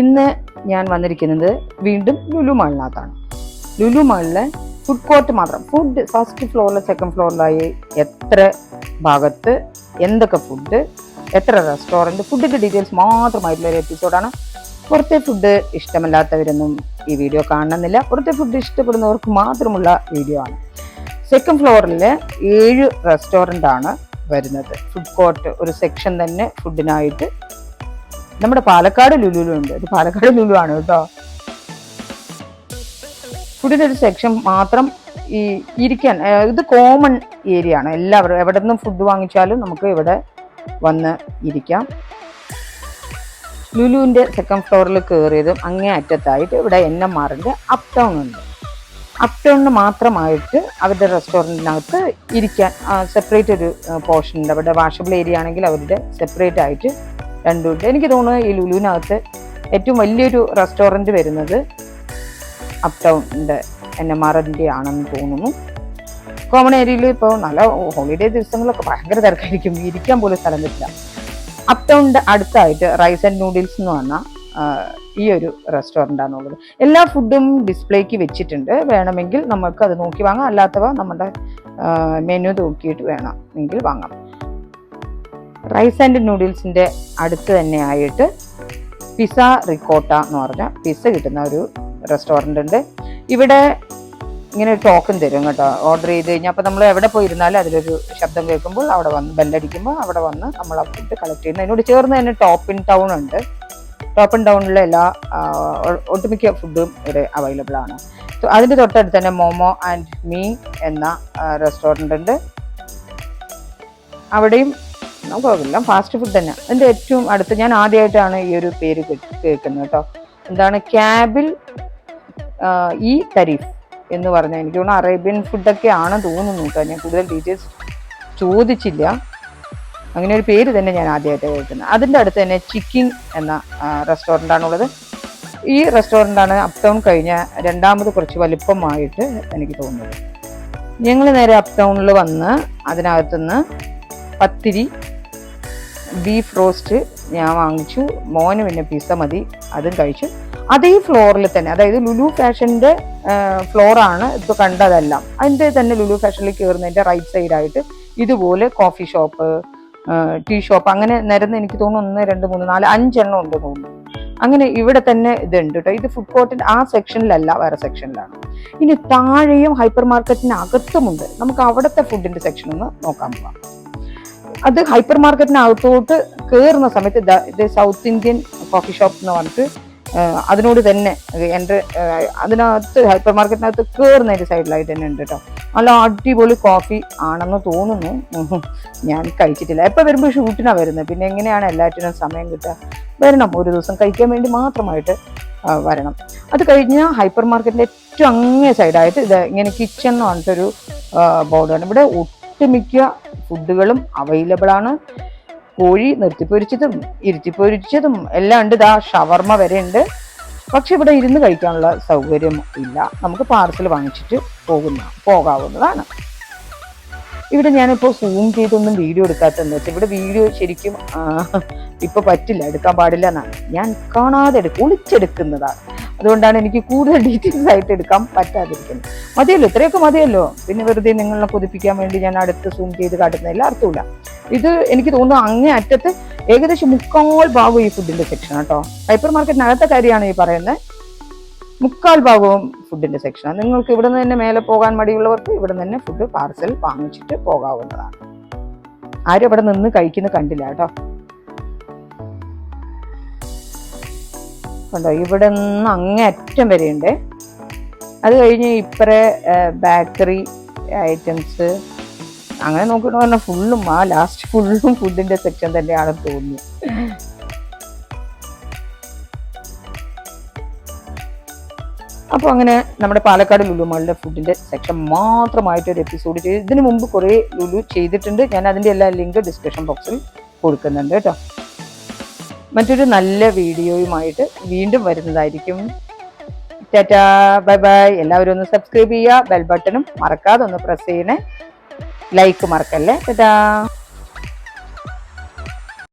ഇന്ന് ഞാൻ വന്നിരിക്കുന്നത് വീണ്ടും ലുലു മാളിനകത്താണ്. ലുലു മാളിലെ ഫുഡ് കോർട്ട് മാത്രം ഫുഡ് ഫസ്റ്റ് ഫ്ലോറിൽ സെക്കൻഡ് ഫ്ലോറിലായി എത്ര ഭാഗത്ത് എന്തൊക്കെ ഫുഡ് എത്ര റെസ്റ്റോറന്റ് ഫുഡിന്റെ ഡീറ്റെയിൽസ് മാത്രമായിട്ടുള്ള ഒരു എപ്പിസോഡാണ് പുറത്തെ ഫുഡ് ഇഷ്ടമല്ലാത്തവരൊന്നും ഈ വീഡിയോ കാണണമെന്നില്ല പുറത്തെ ഫുഡ് ഇഷ്ടപ്പെടുന്നവർക്ക് മാത്രമുള്ള വീഡിയോ ആണ്. സെക്കൻഡ് ഫ്ലോറിൽ ഏഴ് റെസ്റ്റോറന്റ് ആണ് വരുന്നത്. ഫുഡ് കോർട്ട് ഒരു സെക്ഷൻ തന്നെ ഫുഡിനായിട്ട് നമ്മുടെ പാലക്കാട് ലുലുലുണ്ട്. ഇത് പാലക്കാട് ലുലു ആണ് കേട്ടോ. ഫുഡിന്റെ ഒരു സെക്ഷൻ മാത്രം ഈ ഇരിക്കാൻ ഇത് കോമൺ ഏരിയ ആണ്. എല്ലാവരും എവിടെ നിന്നും ഫുഡ് വാങ്ങിച്ചാലും നമുക്ക് ഇവിടെ വന്ന് ഇരിക്കാം. ലുലുവിന്റെ സെക്കൻഡ് ഫ്ലോറിൽ കയറിയതും അങ്ങേ അറ്റത്തായിട്ട് ഇവിടെ എൻ എം ആറിന്റെ അപ് ടൗൺ ഉണ്ട്. അപ് ടൗണിന് മാത്രമായിട്ട് അവരുടെ റെസ്റ്റോറന്റിനകത്ത് ഇരിക്കാൻ സെപ്പറേറ്റ് ഒരു പോർഷൻ ഉണ്ട്. അവരുടെ വാഷബിൾ ഏരിയ ആണെങ്കിൽ അവരുടെ സെപ്പറേറ്റ് ആയിട്ട് രണ്ടുണ്ട് എനിക്ക് തോന്നുന്നു ഈ ലുലുവിനകത്ത് ഏറ്റവും വലിയൊരു റെസ്റ്റോറന്റ് വരുന്നത് അപ് ടൗണിന്റെ എൻ എം ആർ എന്റെ ആണെന്ന് തോന്നുന്നു. കോമൺ ഏരിയയിൽ ഇപ്പോൾ നല്ല ഹോളിഡേ ദിവസങ്ങളൊക്കെ ഭയങ്കര തിരക്കായിരിക്കും. ഇരിക്കാൻ പോലും സ്ഥലം പറ്റില്ല അപ് ടൗണിന്റെ അടുത്തായിട്ട് റൈസ് ആൻഡ് നൂഡിൽസ് എന്ന് പറഞ്ഞാൽ ഈ ഒരു റെസ്റ്റോറന്റ് ആണുള്ളത് എല്ലാ ഫുഡും ഡിസ്പ്ലേക്ക് വെച്ചിട്ടുണ്ട്. വേണമെങ്കിൽ നമുക്ക് അത് നോക്കി വാങ്ങാം. അല്ലാത്തവ നമ്മുടെ മെനു നോക്കിയിട്ട് വേണം. എങ്കിൽ വാങ്ങാം. റൈസ് ആൻഡ് നൂഡിൽസിന്റെ അടുത്ത് തന്നെ ആയിട്ട് പിസ റിക്കോട്ട എന്ന് പറഞ്ഞ പിസ കിട്ടുന്ന ഒരു റെസ്റ്റോറന്റ് ഉണ്ട്. ഇവിടെ ഇങ്ങനെ ഒരു ടോക്കൺ തരും കേട്ടോ. ഓർഡർ ചെയ്ത് കഴിഞ്ഞാൽ അപ്പോൾ നമ്മൾ എവിടെ പോയിരുന്നാലും അതിലൊരു ശബ്ദം കേൾക്കുമ്പോൾ അവിടെ വന്ന് ബെല്ലടിക്കുമ്പോൾ അവിടെ വന്ന് നമ്മൾ ആ ഫുഡ് കളക്ട് ചെയ്യുന്നു അതിനോട് ചേർന്ന് തന്നെ ടോപ്പ് ഇൻ ടൗൺ ഉണ്ട്. ടോപ്പ് ഇൻ ടൗണിലെ എല്ലാ ഒട്ടുമിക്ക ഫുഡും ഇവിടെ അവൈലബിൾ ആണ്. സോ അതിന്റെ തൊട്ടടുത്ത് തന്നെ മോമോ ആൻഡ് മീ എന്ന റെസ്റ്റോറന്റ് ഉണ്ട്. അവിടെയും കുഴപ്പമില്ല. ഫാസ്റ്റ് ഫുഡ് തന്നെ. അതിന്റെ ഏറ്റവും അടുത്ത് ഞാൻ ആദ്യമായിട്ടാണ് ഈ ഒരു പേര് കേൾക്കുന്നത് കേട്ടോ. എന്താണ്? ക്യാബിൽ ഈ തരീഫ് എന്ന് പറഞ്ഞാൽ എനിക്ക് തോന്നുന്നു അറേബ്യൻ ഫുഡൊക്കെ ആണ് തോന്നുന്നു കേട്ടോ. ഞാൻ കൂടുതൽ ഡീറ്റെയിൽസ് ചോദിച്ചില്ല. അങ്ങനെ ഒരു പേര് തന്നെ ഞാൻ ആദ്യമായിട്ട് കേൾക്കുന്നത്. അതിന്റെ അടുത്ത് തന്നെ ചിക്കിൻ എന്ന റെസ്റ്റോറന്റ് ആണുള്ളത്. ഈ റെസ്റ്റോറന്റാണ് അപ് ടൗൺ കഴിഞ്ഞ രണ്ടാമത് കുറച്ച് വലിപ്പമായിട്ട് എനിക്ക് തോന്നുന്നത്. ഞങ്ങൾ നേരെ അപ് ടൗണിൽ വന്ന് അതിനകത്തുനിന്ന് പത്തിരി ബീഫ് റോസ്റ്റ് ഞാൻ വാങ്ങിച്ചു. മോന് പിന്നെ പിസ്സ മതി അതും കഴിച്ചു. അതേ ഫ്ലോറിൽ തന്നെ അതായത് ലുലു ഫാഷന്റെ ഫ്ലോറാണ് ഇപ്പോൾ കണ്ടതെല്ലാം. അതിന്റെ തന്നെ ലുലു ഫാഷനിൽ കയറുന്നതിന്റെ റൈറ്റ് സൈഡായിട്ട് ഇതുപോലെ കോഫി ഷോപ്പ് ടീ ഷോപ്പ് അങ്ങനെ നിരന്ന് എനിക്ക് തോന്നുന്നു ഒന്ന് രണ്ട് മൂന്ന് നാല് അഞ്ചെണ്ണം ഉണ്ട് തോന്നുന്നു. അങ്ങനെ ഇവിടെ തന്നെ ഇതുണ്ട് കേട്ടോ ഇത് ഫുഡ് കോർട്ടിന്റെ ആ സെക്ഷനിലല്ല വേറെ സെക്ഷനിലാണ് ഇനി താഴെയും ഹൈപ്പർ മാർക്കറ്റിന് അകത്തുമുണ്ട്. നമുക്ക് അവിടുത്തെ ഫുഡിന്റെ സെക്ഷൻ ഒന്ന് നോക്കാൻ പോവാം. അത് ഹൈപ്പർ മാർക്കറ്റിനകത്തോട്ട് കയറുന്ന സമയത്ത് ഇത് സൗത്ത് ഇന്ത്യൻ കോഫി ഷോപ്പ് എന്ന് പറഞ്ഞിട്ട് അതിനോട് തന്നെ എന്റെ അതിനകത്ത് ഹൈപ്പർ മാർക്കറ്റിനകത്ത് കയറുന്നതിന്റെ സൈഡിലായിട്ട് തന്നെ ഉണ്ട് കേട്ടോ. നല്ല അടിപൊളി കോഫി ആണെന്ന് തോന്നുന്നു. ഞാൻ കഴിച്ചിട്ടില്ല. എപ്പോൾ വരുമ്പോൾ ഷൂട്ടിനാണ് വരുന്നത്? പിന്നെ എങ്ങനെയാണ് എല്ലാറ്റിനും സമയം കിട്ടുക? വരണം. ഒരു ദിവസം കഴിക്കാൻ വേണ്ടി മാത്രമായിട്ട് വരണം. അത് കഴിഞ്ഞ് ഹൈപ്പർ മാർക്കറ്റിന്റെ ഏറ്റവും അങ്ങേ സൈഡായിട്ട് ഇത് ഇങ്ങനെ കിച്ചൺ എന്ന് പറഞ്ഞിട്ടൊരു ബോർഡാണ്. ഇവിടെ ഒട്ടുമിക്ക ഫുഡുകളും അവൈലബിൾ ആണ്. കോഴി നിർത്തിപ്പൊരിച്ചതും ഇരുത്തിപ്പൊരിച്ചതും എല്ലാം ഉണ്ട്. ഇതാ ഷവർമ വരെ ഉണ്ട്. പക്ഷെ ഇവിടെ ഇരുന്ന് കഴിക്കാനുള്ള സൗകര്യം ഇല്ല. നമുക്ക് പാർസൽ വാങ്ങിച്ചിട്ട് പോകുന്ന പോകാവുന്നതാണ്. ഇവിടെ ഞാനിപ്പോൾ സൂം ചെയ്തൊന്നും വീഡിയോ എടുക്കാത്തതെന്ന് വെച്ചാൽ ഇവിടെ വീഡിയോ ശരിക്കും ആ, ഇപ്പൊ പറ്റില്ല. എടുക്കാൻ പാടില്ല എന്നാണ്. ഞാൻ കാണാതെ എടുക്കും ഒളിച്ചെടുക്കുന്നതാണ് അതുകൊണ്ടാണ് എനിക്ക് കൂടുതൽ ഡീറ്റെയിൽസ് ആയിട്ട് എടുക്കാൻ പറ്റാതിരിക്കുന്നത്. മതിയല്ലോ ഇത്രയൊക്കെ മതിയല്ലോ. പിന്നെ വെറുതെ നിങ്ങളെ കൊതിപ്പിക്കാൻ വേണ്ടി ഞാൻ അടുത്ത് സൂം ചെയ്ത് കാട്ടുന്നതിൽ അർത്ഥമില്ല ഇത് എനിക്ക് തോന്നുന്നു അങ്ങേ അറ്റത്ത് ഏകദേശം മുക്കാൽ ഭാഗവും ഈ ഫുഡിന്റെ സെക്ഷൻ കേട്ടോ. ഹൈപ്പർ മാർക്കറ്റിനകത്തെ കാര്യമാണ് ഈ പറയുന്നത്. മുക്കാൽ ഭാഗവും ഫുഡിന്റെ സെക്ഷനാണ് നിങ്ങൾക്ക് ഇവിടെ നിന്ന് തന്നെ മേലെ പോകാൻ മടിയുള്ളവർക്ക് ഇവിടെ നിന്ന് തന്നെ ഫുഡ് പാർസൽ വാങ്ങിച്ചിട്ട് പോകാവുന്നതാണ്. ആരും അവിടെ നിന്ന് കഴിക്കുന്ന കണ്ടില്ല കേട്ടോ. കണ്ടോ ഇവിടെ നിന്ന് അങ്ങേ അറ്റം വരെയുണ്ട്. അത് കഴിഞ്ഞ് ഇപ്പറേ ബേക്കറി ഐറ്റംസ് അങ്ങനെ നോക്കിയിട്ട് പറഞ്ഞാൽ ഫുള്ളും ആ ലാസ്റ്റ് ഫുള്ളും ഫുഡിന്റെ സെക്ഷൻ തന്നെയാണെന്ന് തോന്നുന്നു. അപ്പോൾ അങ്ങനെ നമ്മുടെ പാലക്കാട് ലുലു മാളിലെ ഫുഡിന്റെ സെക്ഷൻ മാത്രമായിട്ട് ഒരു എപ്പിസോഡ് ചെയ്തു ഇതിനു മുമ്പ് കുറേ ലുലു ചെയ്തിട്ടുണ്ട്. ഞാൻ അതിന്റെ എല്ലാ ലിങ്ക് ഡിസ്ക്രിപ്ഷൻ ബോക്സിൽ കൊടുക്കുന്നുണ്ട് കേട്ടോ. മറ്റൊരു നല്ല വീഡിയോയുമായിട്ട് വീണ്ടും വരുന്നതായിരിക്കും. Tata bye bye. എല്ലാവരും ഒന്ന് സബ്സ്ക്രൈബ് ചെയ്യുക ബെൽ ബട്ടണും മറക്കാതെ ഒന്ന് പ്രസ് ചെയ്യണേ. ലൈക്ക് മറക്കല്ലേ? ടാറ്റാ.